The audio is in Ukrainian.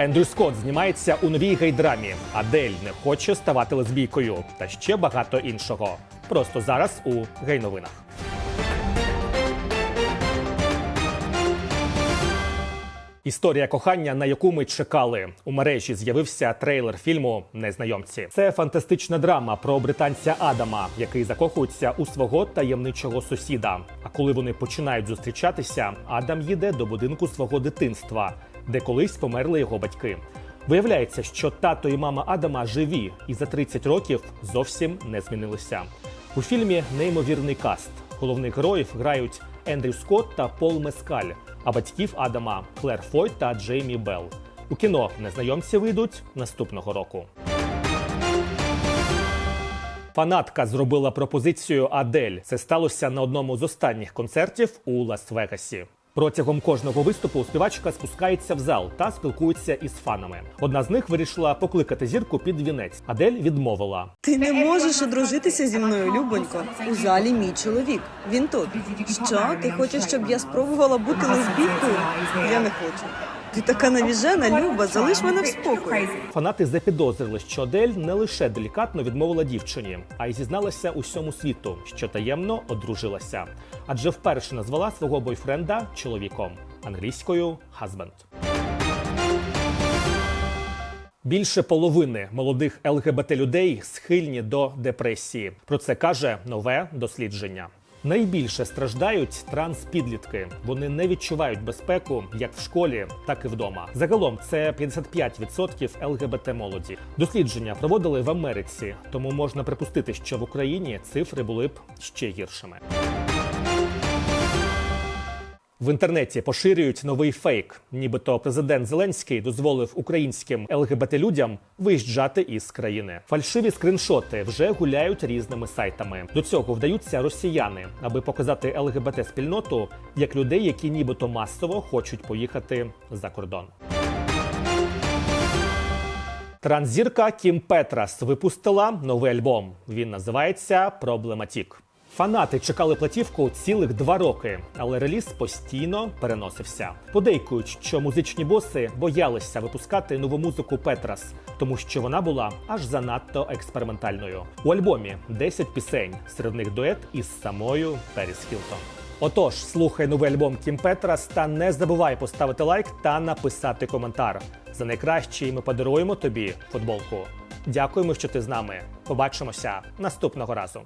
Ендрю Скотт знімається у новій гейдрамі. Адель не хоче ставати лесбійкою та ще багато іншого. Просто зараз у гей-новинах. Історія кохання, на яку ми чекали. У мережі з'явився трейлер фільму Незнайомці. Це фантастична драма про британця Адама, який закохується у свого таємничого сусіда. А коли вони починають зустрічатися, Адам їде до будинку свого дитинства, де колись померли його батьки. Виявляється, що тато і мама Адама живі і за 30 років зовсім не змінилися. У фільмі неймовірний каст. Головних героїв грають Ендрю Скотт та Пол Мескаль, а батьків Адама Клер Фойт та Джеймі Белл. У кіно незнайомці вийдуть наступного року. Фанатка зробила пропозицію Адель. Це сталося на одному з останніх концертів у Лас-Вегасі. Протягом кожного виступу співачка спускається в зал та спілкується із фанами. Одна з них вирішила покликати зірку під вінець. Адель відмовила. Ти не можеш одружитися зі мною, Любонько. У залі мій чоловік. Він тут. Що? Ти хочеш, щоб я спробувала бути лесбійкою? Я не хочу. Ти така навіжена, Люба, залиш мене в спокої. Фанати запідозрили, що Адель не лише делікатно відмовила дівчині, а й зізналася усьому світу, що таємно одружилася. Адже вперше назвала свого бойфренда чоловіком англійською «husband». Більше половини молодих ЛГБТ людей схильні до депресії. Про це каже нове дослідження. Найбільше страждають транспідлітки. Вони не відчувають безпеку як в школі, так і вдома. Загалом це 55% ЛГБТ молоді. Дослідження проводили в Америці, тому можна припустити, що в Україні цифри були б ще гіршими. В інтернеті поширюють новий фейк, нібито президент Зеленський дозволив українським ЛГБТ людям виїжджати із країни. Фальшиві скриншоти вже гуляють різними сайтами. До цього вдаються росіяни, аби показати ЛГБТ спільноту як людей, які нібито масово хочуть поїхати за кордон. Транзірка Кім Петрас випустила новий альбом. Він називається Проблематік. Фанати чекали платівку цілих два роки, але реліз постійно переносився. Подейкують, що музичні боси боялися випускати нову музику Петрас, тому що вона була аж занадто експериментальною. У альбомі 10 пісень, серед них дует із самою Періс Хілтон. Отож, слухай новий альбом Кім Петрас та не забувай поставити лайк та написати коментар. За найкращий ми подаруємо тобі футболку. Дякуємо, що ти з нами. Побачимося наступного разу.